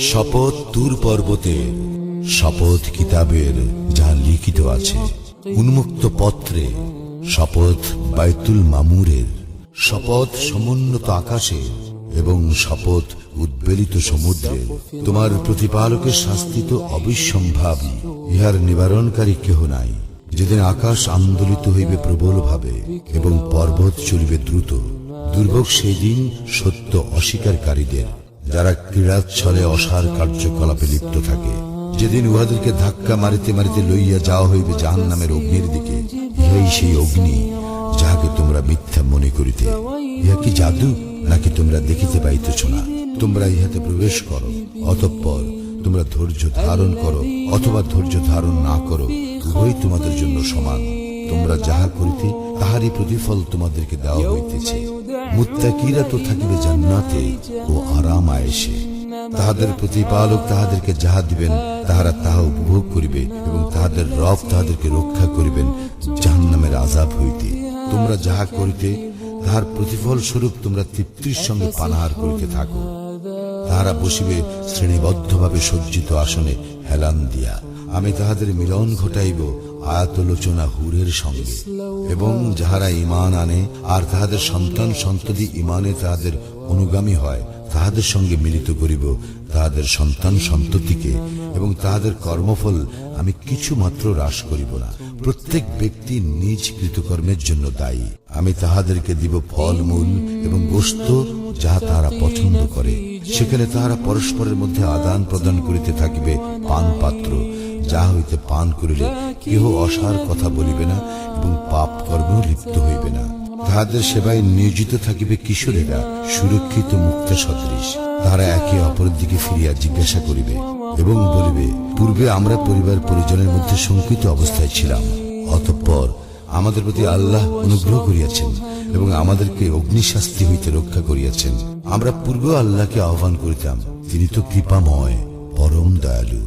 শপথ তুর পর্বতে, শপথ কিতাবের যা লিখিত আছে, উন্মুক্ত পত্রে, শপথ বাইতুল মামুরের, শপথ সমুন্নত আকাশে এবং শপথ উদ্বেলিত সমুদ্রে। তোমার প্রতিপালকের শাস্তি তো অবিসম্ভাবী, ইহার নিবারণকারী কেহ নাই। যেদিন আকাশ আন্দোলিত হইবে প্রবলভাবে এবং পর্বত চলিবে দ্রুত, দুর্ভোগ সেই দিন সত্য অস্বীকারীদের যারা ক্রীড়াচ্ছলে অসার কার্যকলাপে লিপ্ত থাকে, যেদিন উহাদেরকে ধাক্কা মারিতে মারিতে লইয়া যাওয়া হইবে জাহান নামের অগ্নির দিকে, ইহাই সেই অগ্নি যাহাকে তোমরা মিথ্যা মনে করিতে। ইহা কি জাদু নাকি তোমরা দেখিতে পাইতেছ না? তোমরা ইহাতে প্রবেশ করো, অতঃপর তোমরা ধৈর্য ধারণ করো অথবা ধৈর্য ধারণ না করো উভয় তোমাদের জন্য সমান। তোমরা যাহা করিতে, তাহারই প্রতিফল তোমাদেরকে দেওয়া হইতেছে। মুত্তাকিরা তো থাকিবে জান্নাতে ও আরাম আয়েসে তাহাদের প্রতিপালক তাহাদেরকে যাহা দিবেন, তাহারা তাহা উপভোগ করিবে এবং তাহাদের রব তাহাদেরকে রক্ষা করিবেন জাহান্নামের আজাব হইতে। তোমরা যাহা করিতে, তাহার প্রতিফল স্বরূপ তোমরা তৃপ্তির সঙ্গে পানাহার করিতে থাকো। তাহারা বসিবে শ্রেণীবদ্ধভাবে সজ্জিত আসনে হেলান দিয়া। আমি তাহাদের মিলন ঘটাইব আয়াতলোচনা হুরের সঙ্গে। এবং যাহারা ইমান আনে, আর তাহাদের সন্তান সন্ততি ইমানে তাহাদের অনুগামী হয়, তাহাদের সঙ্গে মিলিত করিব তাহাদের সন্তান সন্ততিকে। এবং তাহাদের কর্মফল আমি কিছু মাত্র হ্রাস করিব না। প্রত্যেক ব্যক্তি নিজ কৃতকর্মের জন্য দায়ী। আমি তাহাদেরকে দিব ফলমূল এবং গোস্ত যাহা তাহারা পছন্দ করে। সেখানে তাহারা পরস্পরের মধ্যে আদান প্রদান করিতে থাকিবে পান পাত্র যাহা হইতে পান করিলে কেহ অসার কথা বলিবে না এবং পাপ কর্মেও লিপ্ত হইবে না। তাহাদের সেবায় নিয়োজিত থাকিবে কিশোরেরা, সুরক্ষিত মুক্ত সদৃশ। তাহারা একে অপরের দিকে ফিরিয়া জিজ্ঞাসা করিবে এবং বলিবে, পূর্বে আমরা পরিবার পরিজনের মধ্যে শঙ্কিত অবস্থায় ছিলাম। অতঃপর আমাদের প্রতি আল্লাহ অনুগ্রহ করিয়াছেন এবং আমাদেরকে অগ্নিশাস্তি হইতে রক্ষা করিয়াছেন। আমরা পূর্ব আল্লাহকে আহ্বান করিতাম, তিনি তো কৃপাময়, পরম দয়ালু।